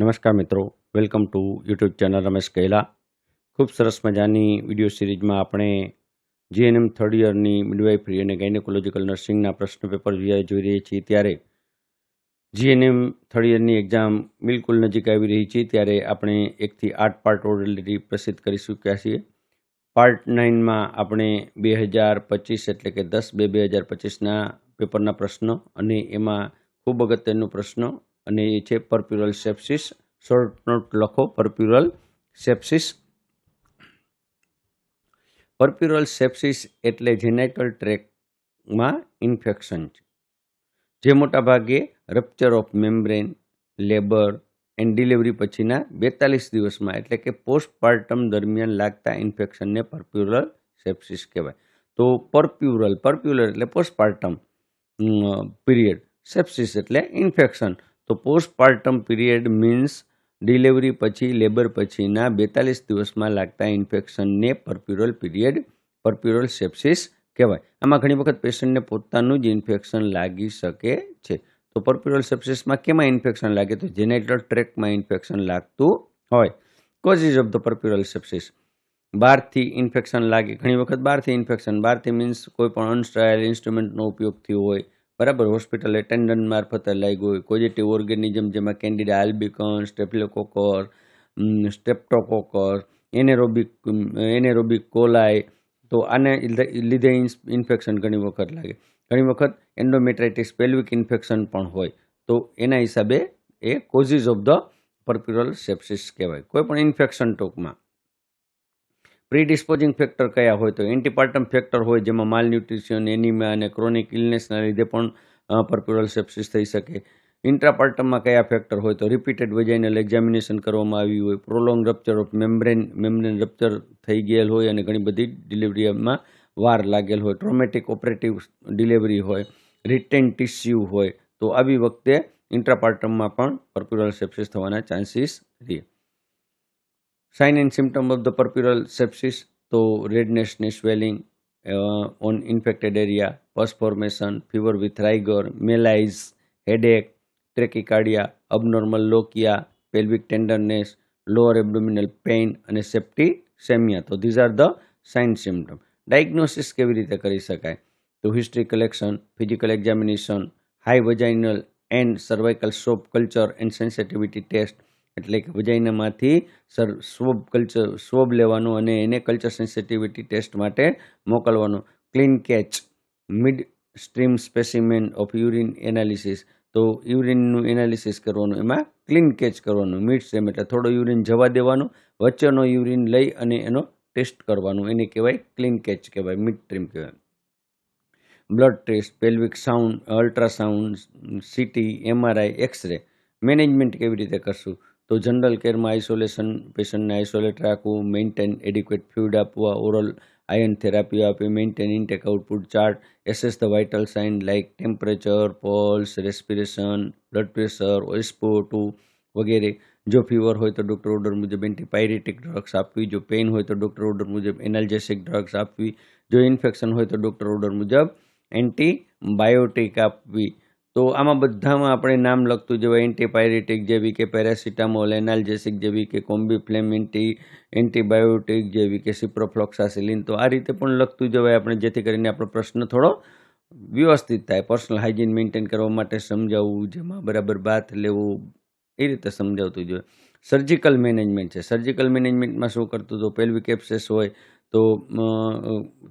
નમસ્કાર મિત્રો, welcome to YouTube channel Ramesh Kaila. ખૂબ સરસ મજાની વીડિયો સિરીઝમાં આપણે જીએનએમ થર્ડ યરની મિડવાઇફરી અને ગાયનેકોલોજીકલ નર્સિંગના પ્રશ્ન પેપર જોઈ રહ્યા છીએ. ત્યારે જીએનએમ થર્ડ યરની એક્ઝામ બિલકુલ નજીક આવી રહી છે. ત્યારે આપણે એકથી આઠ પાર્ટ ઓલરેડી પ્રસિદ્ધ કરી ચૂક્યા છીએ. પાર્ટ નાઇનમાં આપણે બે હજાર પચીસ એટલે કે દસ બે બે હજાર પચીસના પેપરના પ્રશ્નો અને એમાં ખૂબ અગત્યનો પ્રશ્ન અને એ છે પરપ્યુરલ સેપ્સિસ શોર્ટ નોટ લખો પરપ્યુરલ સેપ્સિસ પરપ્યુરલ સેપ્સિસ એટલે જેનેટલ ટ્રેકમાં ઇન્ફેક્શન છે. જે મોટા ભાગે rupture of membrane labour and delivery પછીના બેતાલીસ દિવસમાં એટલે કે પોસ્ટપાર્ટમ દરમિયાન લાગતા ઇન્ફેક્શનને પરપ્યુરલ સેપ્સિસ કહેવાય. તો પરપ્યુરલ પરપ્યુલર એટલે પોસ્ટપાર્ટમ પીરિયડ સેપ્સિસ એટલે ઇન્ફેક્શન તો પોસ્ટપાર્ટમ પીરિયડ મીન્સ ડિલિવરી પછી લેબર પછીના બેતાલીસ દિવસમાં લાગતા ઇન્ફેક્શનને પરપ્યુરલ પીરિયડ પરપ્યુરલ સેપ્સિસ કહેવાય. આમાં ઘણી વખત પેશન્ટને પોતાનું જ ઇન્ફેક્શન લાગી શકે છે. તો પરપ્યુરલ સેપ્સિસમાં કેમાં ઇન્ફેક્શન લાગે? તો જેનેટલ ટ્રેકમાં ઇન્ફેક્શન લાગતું હોય. Causes of the puerperal sepsis બહારથી ઇન્ફેક્શન લાગે. ઘણી વખત બહારથી ઇન્ફેક્શન બહારથી મીન્સ કોઈ પણ અનસ્ટ્રાયલ ઇન્સ્ટ્રુમેન્ટનો ઉપયોગ થયો હોય બરાબર, હોસ્પિટલ એટેન્ડન્ટ મારફતે લાગ્યું હોય. પોઝિટિવ ઓર્ગેનિઝમ જેમાં કેન્ડિડા આલ્બિકન સ્ટેફિલોકોકર સ્ટેપ્ટોકોકર એનેરોબિક એનેરોબિક કોલાય તો આને લીધે ઇન્ફેક્શન ઘણી વખત લાગે. ઘણી વખત એન્ડોમેટ્રાઇટિસ પેલ્વિક ઇન્ફેક્શન પણ હોય. તો એના હિસાબે એ causes of the puerperal sepsis કહેવાય. કોઈ પણ ઇન્ફેક્શન ટૂંકમાં. પ્રીડિસ્પોઝિંગ ફેક્ટર કયા હોય તો એન્ટીપાર્ટમ ફેક્ટર હોય જેમાં માલ ન્યુટ્રિશન એનિમિયા અને ક્રોનિક ઇલનેસના લીધે પણ પર્પ્યુરલ સેપ્સિસ થઈ શકે. ઇન્ટ્રાપાર્ટમમાં કયા ફેક્ટર હોય તો રિપીટેડ વજાઇનલ એક્ઝામિનેશન કરવામાં આવ્યું હોય, prolong rupture of membrane membrane rupture થઈ ગયેલ હોય અને ઘણી બધી ડિલિવરીમાં વાર લાગેલ હોય. ટ્રોમેટિક ઓપરેટિવ ડિલિવરી હોય, રિટેન ટિશ્યુ હોય, તો આવી વખતે ઇન્ટ્રાપાર્ટમમાં પણ પર્પ્યુરલ સેપ્સિસ થવાના ચાન્સીસ રહે. Sign and symptom of the puerperal sepsis તો રેડનેસની swelling on infected area pus formation fever with rigor malaise headache tachycardia abnormal lochia pelvic tenderness lower abdominal pain અને સેપ્ટી સેમિયા તો these are the sign symptom diagnosis કેવી રીતે કરી શકાય? તો history collection physical examination high vaginal and cervical swab culture and sensitivity test એટલે કે વજાઇનામાંથી sir, સ્વોબ culture, સ્વોબ લેવાનું અને એને કલ્ચર સેન્સિટિવિટી ટેસ્ટ માટે મોકલવાનું. Clean catch, mid stream specimen of urine analysis. તો યુરિનનું એનાલિસિસ કરવાનું, એમાં ક્લીન કેચ કરવાનું મિડ સ્ટ્રીમ એટલે થોડો યુરિન જવા દેવાનું, વચ્ચેનો યુરિન લઈ અને એનો ટેસ્ટ કરવાનું. એને કહેવાય ક્લીન કેચ, કહેવાય મિડ સ્ટ્રીમ કહેવાય. Blood test, pelvic sound, ultrasound, CT, MRI, X-ray. Management કેવી રીતે કરશું? તો જનરલ કેરમાં આઇસોલેશન પેશન્ટને આઇસોલેટ રાખવું મેન્ટેન એડિક્વેટ ફ્લુઇડ આપવા ઓરલ આયન થેરાપી આપી maintain intake output chart assess the vital sign like temperature pulse respiration blood pressure SpO two વગેરે જો ફીવર હોય તો ડૉક્ટર ઓર્ડર મુજબ એન્ટીપાયરેટિક ડ્રગ્સ આપવી જો પેઇન હોય તો ડૉક્ટર ઓર્ડર મુજબ એનાલ્જેસિક ડ્રગ્સ આપવી જો ઇન્ફેક્શન હોય તો ડૉક્ટર ઓર્ડર મુજબ એન્ટીબાયોટિક આપવી તો આમાં બધામાં આપણે નામ લખતું જવાય એન્ટીપાયરેટિક જેવી કે પેરાસિટામોલ એનાલ્જેસિક જેવી કે કોમ્બીફ્લેમ એન્ટી એન્ટીબાયોટિક જેવી કે સિપ્રોફ્લોક્સાસિલિન તો આ રીતે પણ લખતું જવાય આપણે, જેથી કરીને આપણો પ્રશ્ન થોડો વ્યવસ્થિત થાય. પર્સનલ હાઇજીન મેન્ટેન કરવા માટે સમજાવવું, જેમાં બરાબર બાથ લેવું, એ રીતે સમજાવતું જોઈએ સર્જિકલ મેનેજમેન્ટ છે. સર્જિકલ મેનેજમેન્ટમાં શું કરતું? તો પેલ્વિક એપ્સેસ હોય, તો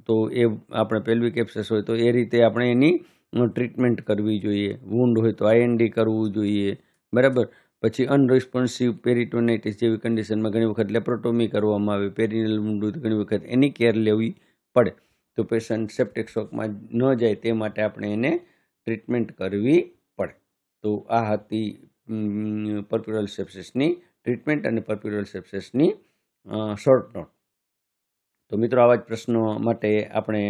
તો એ આપણે પેલ્વિક એપ્સેસ હોય, તો એ રીતે આપણે એની ટ્રીટમેન્ટ કરવી જોઈએ વુન્ડ હોય તો આઈએનડી કરવું જોઈએ, બરાબર? પછી અનરિસ્પોન્સિવ પેરિટોનાઇટિસ જેવી કન્ડિશનમાં ઘણી વખત લેપ્રોટોમી કરવામાં આવે પેરિનલ વુન્ડ હોય તો ઘણી વખત એની કેર લેવી પડે. તો પેશન્ટ સેપ્ટિક શોકમાં ન જાય તે માટે આપણે એને ટ્રીટમેન્ટ કરવી પડે. તો આ હતી પર્પ્યુરલ સેપ્સિસની ટ્રીટમેન્ટ અને પર્પ્યુરલ સેપ્સિસની શોર્ટ નોટ તો મિત્રો આવા જ પ્રશ્નો માટે આપણે,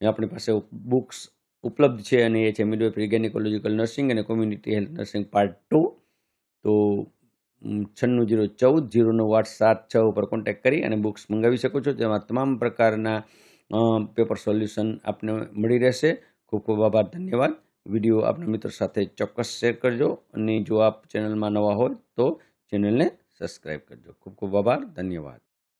આપણી પાસે બુક્સ ઉપલબ્ધ છે અને એ છે મિડવેફરી ગેનિકોલોજીકલ નર્સિંગ અને community health nursing part two. તો છન્નું જીરો ચૌદ જીરો નવ આઠ સાત છ ઉપર કોન્ટેક્ટ કરી અને બુક્સ મંગાવી શકો છો. તેમાં તમામ પ્રકારના પેપર સોલ્યુશન આપને મળી રહેશે. ખૂબ ખૂબ આભાર, ધન્યવાદ. વીડિયો આપના મિત્રો સાથે ચોક્કસ શેર કરજો અને જો આપ ચેનલમાં નવા હોય તો ચેનલને સબસ્ક્રાઈબ કરજો. ખૂબ ખૂબ આભાર, ધન્યવાદ.